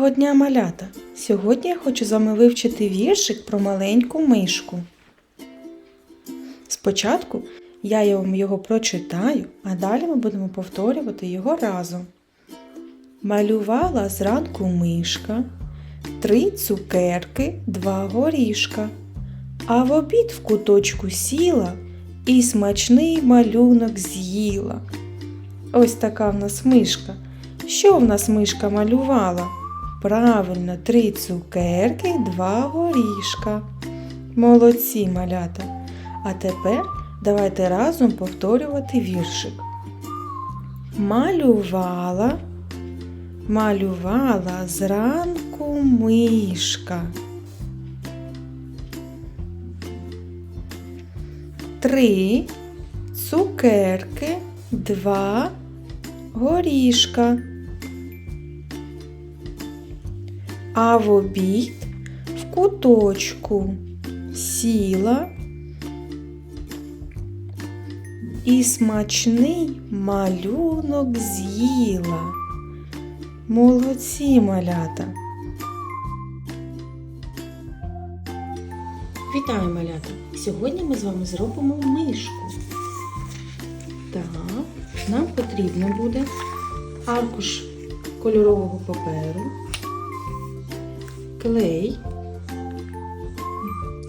Доброго дня, малята! Сьогодні я хочу з вами вивчити віршик про маленьку мишку. Спочатку я вам його прочитаю, а далі ми будемо повторювати його разом. Малювала зранку мишка, три цукерки, два горішка, а в обід в куточку сіла і смачний малюнок з'їла. Ось така в нас мишка. Що в нас мишка малювала? Правильно, три цукерки, два горішка. Молодці малята. А тепер давайте разом повторювати віршик. Малювала, малювала зранку мишка. Три цукерки, два горішка. А в обід в куточку сіла і смачний малюнок з'їла. Молодці малята. Вітаю, малята! Сьогодні ми з вами зробимо мишку. Так, нам потрібно буде аркуш кольорового паперу, клей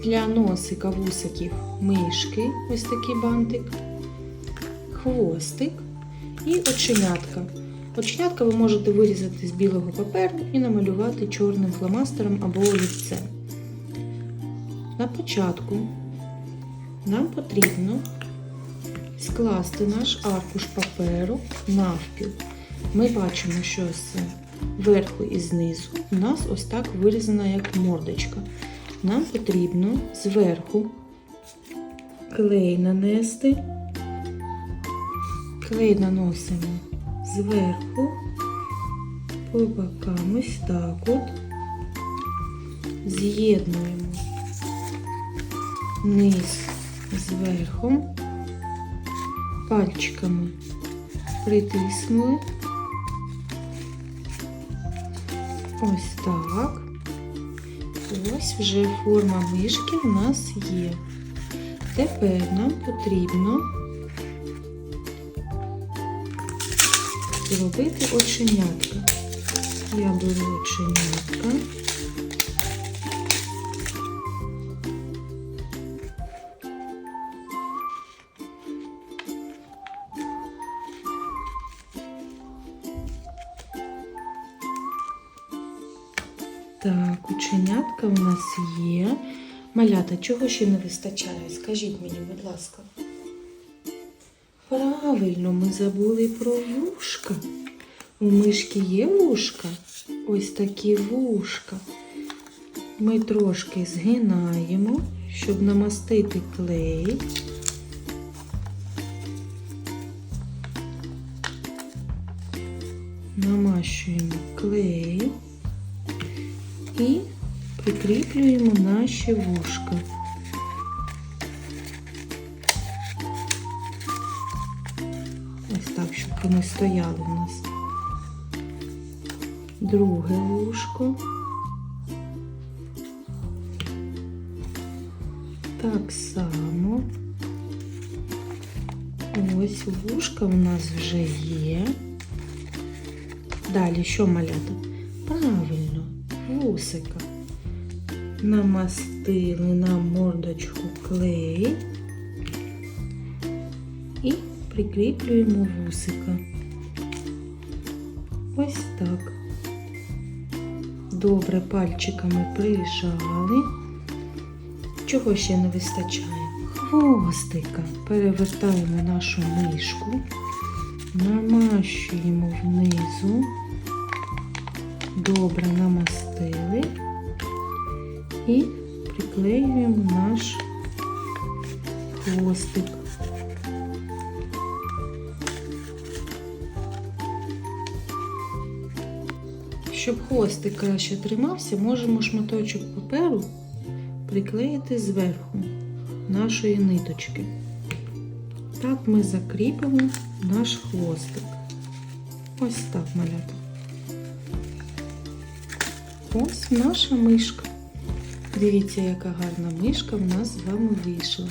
для носика вусиків мишки, ось такий бантик, хвостик і оченятка. Оченятка ви можете вирізати з білого паперу і намалювати чорним фломастером або олівцем. На початку нам потрібно скласти наш аркуш паперу навпіл. Ми бачимо, що з верху і знизу у нас ось так вирізана як мордочка. Нам потрібно зверху клей нанести. Клей наносимо зверху, по бокам ось так от, з'єднуємо низ з верхом, пальчиками притиснули. Ось так. Ось вже форма мишки в нас є. Тепер нам потрібно зробити оченятка. Я беру оченятка. Так, ученятка у нас є. Малята, чого ще не вистачає? Скажіть мені, будь ласка. Правильно, ми забули про вушка. У мишки є вушка. Ось такі вушка. Ми трошки згинаємо, щоб намастити клей. Намащуємо клей і прикріплюємо наші вушка. Ось так, щоб вони стояли у нас. Друге вушко. Так само. Ось вушка у нас вже є. Далі що малята? Правильно, вусика. Намастили на мордочку клей і прикріплюємо вусика. Ось так. Добре пальчиками прижали. Чого ще не вистачає? Хвостика. Перевертаємо нашу мишку, намащуємо внизу. Добре намастили і приклеюємо наш хвостик. Щоб хвостик краще тримався, можемо шматочок паперу приклеїти зверху нашої ниточки. Так ми закріпимо наш хвостик. Ось так малята. Ось наша мишка. Дивіться, яка гарна мишка в нас з вами вийшла.